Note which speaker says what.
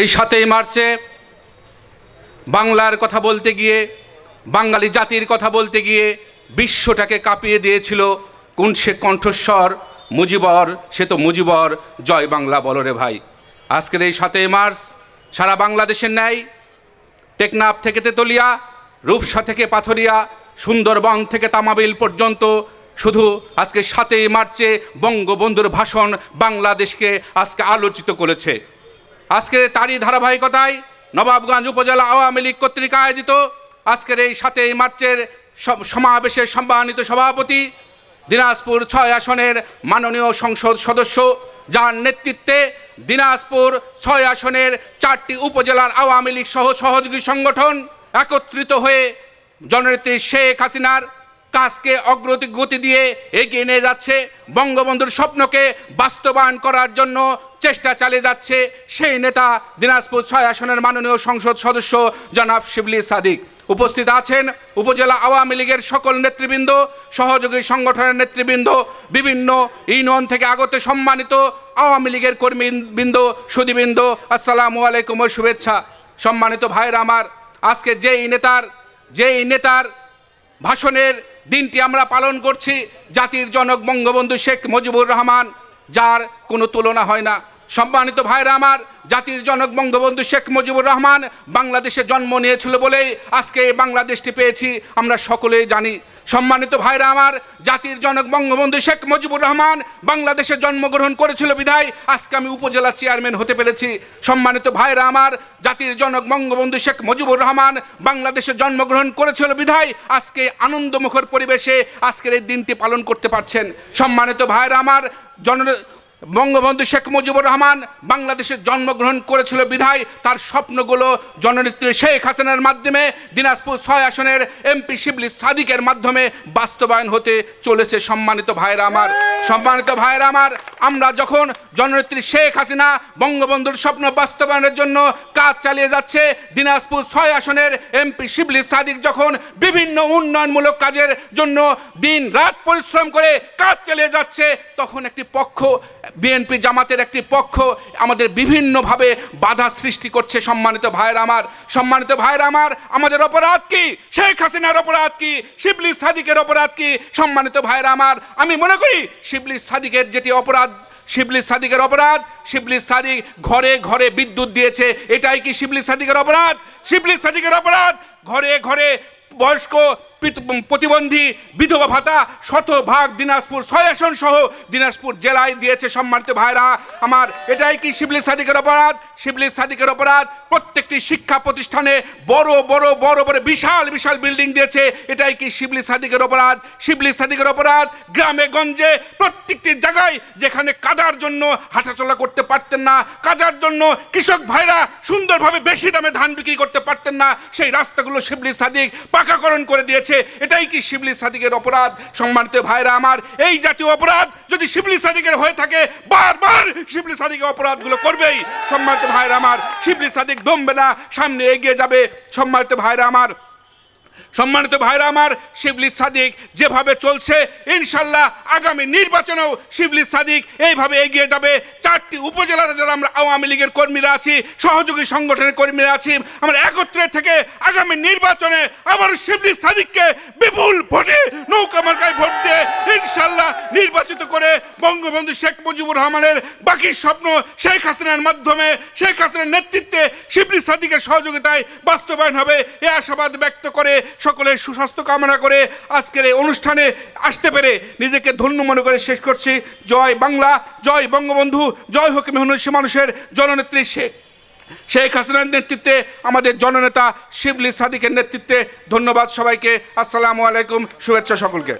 Speaker 1: এই সাতই মার্চে বাংলার কথা বলতে গিয়ে, বাঙালি জাতির কথা বলতে গিয়ে বিশ্বটাকে কাঁপিয়ে দিয়েছিল, কোন সে কণ্ঠস্বর? মুজিবর, সে তো মুজিবর। জয় বাংলা বলো রে ভাই। আজকের এই সাতই মার্চ সারা বাংলাদেশের ন্যায়, টেকনাফ থেকে তেতলিয়া, রূপসা থেকে পাথরিয়া, সুন্দরবন থেকে তামাবিল পর্যন্ত শুধু আজকে সাতই মার্চে বঙ্গবন্ধুর ভাষণ বাংলাদেশকে আজকে আলোচিত করেছে। আজকের তারই ধারাবাহিকতায় নবাবগঞ্জ উপজেলা আওয়ামী লীগ কর্তৃক আয়োজিত আজকের এই সাতই মার্চের সম- সমাবেশের সম্মানিত সভাপতি দিনাজপুর ছয় আসনের মাননীয় সংসদ সদস্য, যার নেতৃত্বে দিনাজপুর ছয় আসনের চারটি উপজেলার আওয়ামী লীগ সহ সহযোগী সংগঠন একত্রিত হয়ে জননেত্রী শেখ হাসিনার কাজকে অগ্রতি গতি দিয়ে এগিয়ে নিয়ে যাচ্ছে। বঙ্গবন্ধুর স্বপ্নকে বাস্তবায়ন করার জন্য চেষ্টা চালিয়ে যাচ্ছে সেই নেতা দিনাজপুর ছয় আসনের মাননীয় সংসদ সদস্য জনাব শিবলি সাদিক। উপস্থিত আছেন উপজেলা আওয়ামী লীগের সকল নেতৃবৃন্দ, সহযোগী সংগঠনের নেতৃবৃন্দ, বিভিন্ন ইউনিয়ন থেকে আগত সম্মানিত আওয়ামী লীগের কর্মীবৃন্দ সুদীবৃন্দ আসসালামু আলাইকুম শুভেচ্ছা। সম্মানিত ভাইরা আমার, আজকে যেই নেতার যেই নেতার ভাষণের দিনটি আমরা পালন করছি জাতির জনক বঙ্গবন্ধু শেখ মুজিবুর রহমান, যার কোনো তুলনা হয় না। সম্মানিত ভাইরা আমার, জাতির জনক বঙ্গবন্ধু শেখ মুজিবুর রহমান বাংলাদেশে জন্ম নিয়েছিল বলেই আজকে এই বাংলাদেশটি পেয়েছি, আমরা সকলেই জানি। সম্মানিত ভাইরা আমার, জাতির জনক বঙ্গবন্ধু শেখ মুজিবুর রহমান বাংলাদেশে জন্মগ্রহণ করেছিল বিধায়। আজকে আমি উপজেলা চেয়ারম্যান হতে পেরেছি। সম্মানিত ভাইরা আমার, জাতির জনক বঙ্গবন্ধু শেখ মুজিবুর রহমান বাংলাদেশে জন্মগ্রহণ করেছিল বিধায়। আজকে আনন্দমুখর পরিবেশে আজকের এই দিনটি পালন করতে পারছেন। সম্মানিত ভাইরা আমার, জন বঙ্গবন্ধু শেখ মুজিবুর রহমান বাংলাদেশে জন্মগ্রহণ করেছিল বিধায়। তার স্বপ্নগুলো জননেত্রী শেখ হাসিনার মাধ্যমে, দিনাজপুর ছয় আসনের এমপি শিবলি সাদিকের মাধ্যমে বাস্তবায়ন হতে চলেছে সম্মানিত ভাইরা আমার। সম্মানিত ভাইরা আমার, আমরা যখন জননেত্রী শেখ হাসিনা বঙ্গবন্ধুর স্বপ্ন বাস্তবায়নের জন্য কাজ চালিয়ে যাচ্ছে, দিনাজপুর ছয় আসনের এমপি শিবলি সাদিক যখন বিভিন্ন উন্নয়নমূলক কাজের জন্য দিন রাত পরিশ্রম করে কাজ চালিয়ে যাচ্ছে, তখন একটি পক্ষ বিএনপি জামাতের একটি পক্ষ আমাদের বিভিন্নভাবে বাধা সৃষ্টি করছে, সম্মানিত ভাইয়ের আমার। সম্মানিত ভাইয়ের আমার, আমাদের অপরাধ কি? শেখ হাসিনার অপরাধ কি? শিবলি সাদিকের অপরাধ কি? সম্মানিত ভাইয়ের আমার, আমি মনে করি শিবলি সাদিকের যেটি অপরাধ, শিবলি সাদিকের অপরাধ, শিবলি সাদিক ঘরে ঘরে বিদ্যুৎ দিয়েছে, এটাই কি শিবলি সাদিকের অপরাধ? শিবলি সাদিকের অপরাধ, ঘরে ঘরে বয়স্ক প্রতিবন্ধী বিধবা ভাতা শতভাগ দিনাজপুর ছয় আসন সহ দিনাজপুর জেলায় দিয়েছে সম্মানিত ভাইরা। আমার এটাই কি শিবলি সাদিকের অপরাধ? শিবলি সাদিকের অপরাধ প্রত্যেকটি শিক্ষা প্রতিষ্ঠানে বড় বড় বড় বড়, বিশাল বিশাল বিল্ডিং দিয়েছে। এটাই কি শিবলি সাদিকের অপরাধ? শিবলি সাদিকের অপরাধ গ্রামে, গঞ্জে, প্রত্যেকটি জায়গায় যেখানে কাদার জন্য হাঁটাচলা করতে পারতেন না, কাদার জন্য কৃষক ভাইরা সুন্দরভাবে বেশি দামে ধান বিক্রি করতে পারতেন না, সেই রাস্তাগুলো শিবলি সাদিক পাকাকরণ করে দিয়েছে। এটাই কি শিবলি সাদিকের অপরাধ? সম্মানিত ভাইরা আমার, এই জাতীয় অপরাধ যদি শিবলি সাদিকের হয়ে থাকে, বারবার শিবলি সাদিকের অপরাধগুলো করবেই। সম্মানিত ভাইরা আমার, শিবলি সাদিক দমবে না, সামনে এগিয়ে যাবে। সম্মানিত ভাইরা আমার সম্মানিত ভাইরা আমার শিবলি সাদিক যেভাবে চলছে, ইনশাল্লাহ আগামী নির্বাচনেও শিবলি সাদিক এইভাবে এগিয়ে যাবে। চারটি উপজেলার যারা আমরা আওয়ামী লীগের কর্মীরা আছি, সহযোগী সংগঠনের কর্মীরা আছি, আমরা একত্রে থেকে আগামী নির্বাচনে আবার শিবলি সাদিককে বিপুল বঙ্গবন্ধু শেখ মুজিবুর রহমানের বাকি স্বপ্ন শেখ হাসিনার মাধ্যমে, শেখ হাসিনার নেতৃত্বে শিবলি সাদিকের সহযোগিতায় বাস্তবায়ন হবে। এ আশাবাদ ব্যক্ত করে সকলের সুস্বাস্থ্য কামনা করে আজকের এই অনুষ্ঠানে আসতে পেরে নিজেকে ধন্য মনে করে শেষ করছি। জয় বাংলা, জয় বঙ্গবন্ধু, জয় হোক মেহনুষী মানুষের জননেত্রী শেখ শেখ হাসিনার নেতৃত্বে, আমাদের জননেতা শিবলি সাদিকের নেতৃত্বে ধন্যবাদ সবাইকে। আসসালামু আলাইকুম, শুভেচ্ছা সকলকে।